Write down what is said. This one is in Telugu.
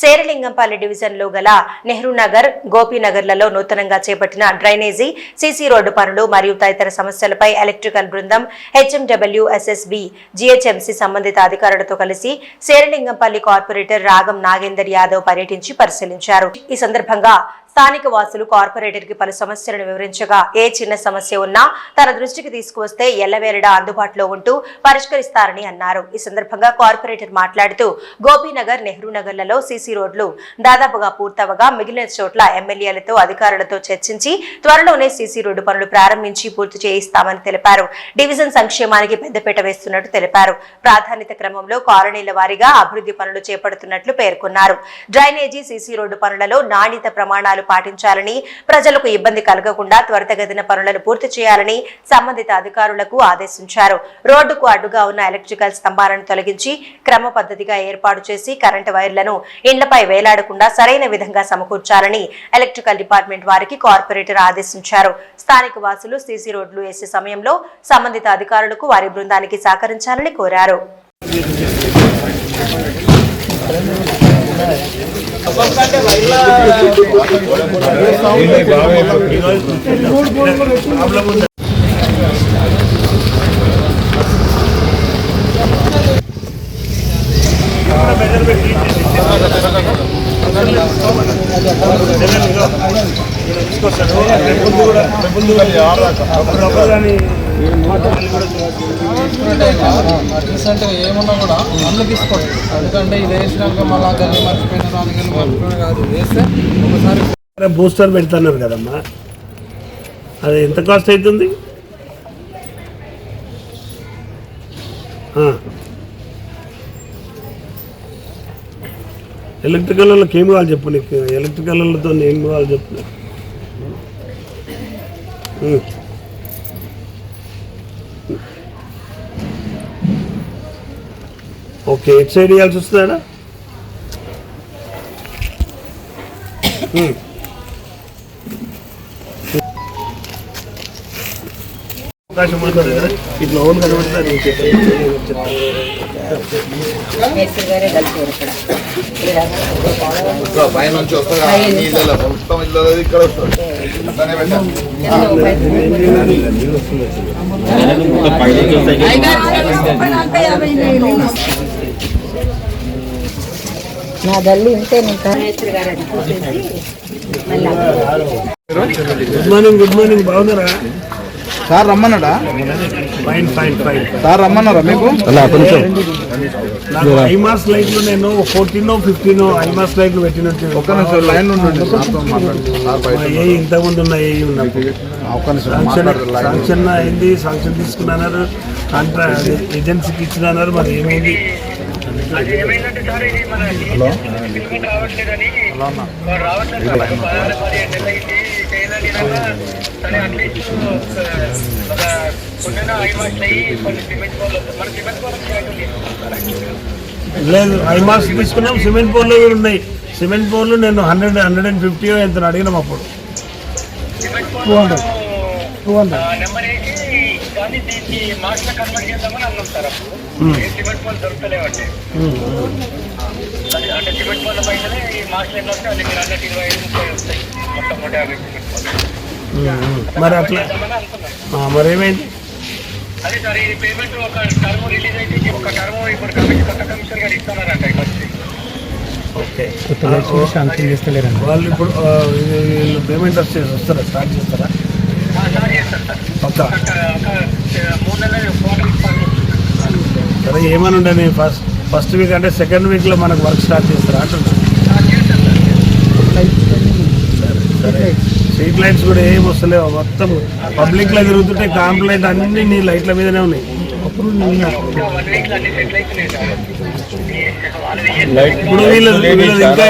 శేరలింగంపల్లి డివిజన్లో గల నెహ్రూ నగర్ గోపీనగర్లలో నూతనంగా చేపట్టిన డ్రైనేజీ సీసీ రోడ్డు పనులు మరియు తదితర సమస్యలపై ఎలక్ట్రికల్ బృందం హెచ్ఎండబ్ల్యూ ఎస్ఎస్బి జీహెచ్ఎంసీ సంబంధిత అధికారులతో కలిసి శేరలింగంపల్లి కార్పొరేటర్ రాగం నాగేందర్ యాదవ్ పర్యటించి పరిశీలించారు. ఈ సందర్భంగా స్థానిక వాసులు కార్పొరేటర్కి పలు సమస్యలను వివరించగా ఏ చిన్న సమస్య ఉన్నా తన దృష్టికి తీసుకువస్తే ఎల్లవేళడా అందుబాటులో ఉంటూ పరిష్కరిస్తారని అన్నారు. ఈ సందర్భంగా కార్పొరేటర్ మాట్లాడుతూ గోపీనగర్ నెహ్రూ నగర్లలో సీసీ రోడ్లు దాదాపుగా పూర్తవగా మిగిలిన చోట్ల ఎమ్మెల్యేలతో అధికారులతో చర్చించి త్వరలోనే సీసీ రోడ్డు పనులు ప్రారంభించి పూర్తి చేయిస్తామని తెలిపారు. డివిజన్ సంక్షేమానికి పెద్దపీట వేస్తున్నట్టు తెలిపారు. ప్రాధాన్యత క్రమంలో కాలనీల వారీగా అభివృద్ధి పనులు చేపడుతున్నట్లు పేర్కొన్నారు. డ్రైనేజీ సీసీ రోడ్డు పనులలో నాణ్యత ప్రమాణాలు పాటించాలని ప్రజలకు ఇబ్బంది కలగకుండా త్వరితగతిన పనులను పూర్తి చేయాలని సంబంధిత అధికారులకు ఆదేశించారు. రోడ్డుకు అడ్డుగా ఉన్న ఎలక్ట్రికల్ స్తంభాలను తొలగించి క్రమ పద్ధతిగా ఏర్పాటు చేసి కరెంటు వైర్లను ఇండ్లపై వేలాడకుండా సరైన విధంగా సమకూర్చాలని ఎలక్ట్రికల్ డిపార్ట్మెంట్ వారికి కార్పొరేటర్ ఆదేశించారు. స్థానిక వాసులు సీసీ రోడ్లు వేసే సమయంలో సంబంధిత అధికారులకు వారి బృందానికి సహకరించాలని కోరారు. తీసుకొస్తాను ముందు కూడా ముందు ఆరు రకాలు రీసెంట్గా ఏమన్నా కూడా అన్ను తీసుకోండి. ఎందుకంటే ఇది వేసినాక మళ్ళీ గల్లి మర్చిపోయిన మర్చిపోయిన కాదు. వేస్తే ఒకసారి బూస్టర్ పెడుతున్నారు కదమ్మా. అది ఎంత కాస్ట్ అవుతుంది? ఎలక్ట్రికల్ వాళ్ళకి ఏం కావాలి చెప్పు నీకు? ఎలక్ట్రికల్ వాళ్ళతో ఏం కావాలి చెప్పు. ఓకే ఎట్ సైడ్ ఇవ్వాల్సి వస్తుందా అవకాశం ఉంటుంది కదా? ఇట్లా ఓన్ కనబడుతుంది నేను చెప్పాను నా గల్లి ఉంటే గుడ్ మార్నింగ్ గుడ్ మార్నింగ్ బాగున్నారా? సార్ రమ్మన్నాడా? ఫైన్ ఫైన్ ఫైన్ సార్ రమ్మన్నారా మీకు? నాకు ఐమాస్ లైట్లు నేను ఫోర్టీన్ ఫిఫ్టీన్ ఐమాస్ లైట్లు పెట్టినట్టు. ఒక్క నిమిషం లైన్ ఉండండి ఏ ఇంతకుముందు ఉన్నాయి ఏ లైన్ శాంక్షన్ అయింది శాంక్షన్ తీసుకున్నారు కాంట్రాక్ట్ ఏజెన్సీకి ఇచ్చినారు మరి ఏమైంది? లేదు ఐమాస్ తీసుకున్నాం సిమెంట్ కూడా ఉన్నాయి. సిమెంట్ పోర్లు నేను హండ్రెడ్ హండ్రెడ్ అండ్ ఫిఫ్టీ ఎంత అడిగినాం అప్పుడు. Two hundred two hundred cement పనులు అంటే సిమెంట్ పనుల పైసలే ఈ ఎన్ని మీరు అన్నట్టు ఇరవై ఐదు ముప్పై వస్తాయి. మొత్తం నూట యాభై సిమెంట్ పనులు మరి అట్లా మరి ఏమైంది అదే సార్ ఈ పేమెంట్ ఒక టర్మ్ రిలీజ్ అయితే ఒక టర్మ్ ఇప్పుడు కమిషన్ కొత్త కమిషనర్ గారు ఇస్తున్నారంట ఇక వచ్చి ఓకే. వాళ్ళు ఇప్పుడు వీళ్ళు పేమెంట్ వచ్చే వస్తారా? స్టార్ట్ చేస్తారా? ఆ, స్టార్ట్ చేస్తారు సార్. పక్క? ఒక మూడు నెలలు సరే ఏమని ఉండని ఫస్ట్ ఫస్ట్ వీక్ అంటే సెకండ్ వీక్లో మనకు వర్క్ స్టార్ట్ చేస్తారా సార్ స్ట్రీట్ లైట్స్ కూడా ఏం వస్తలేవు మొత్తం పబ్లిక్లో తిరుగుతుంటే కాంప్లైంట్ అన్ని నీ లైట్ల మీదనే ఉన్నాయి. ఇప్పుడు వీళ్ళు వీళ్ళది ఇంకా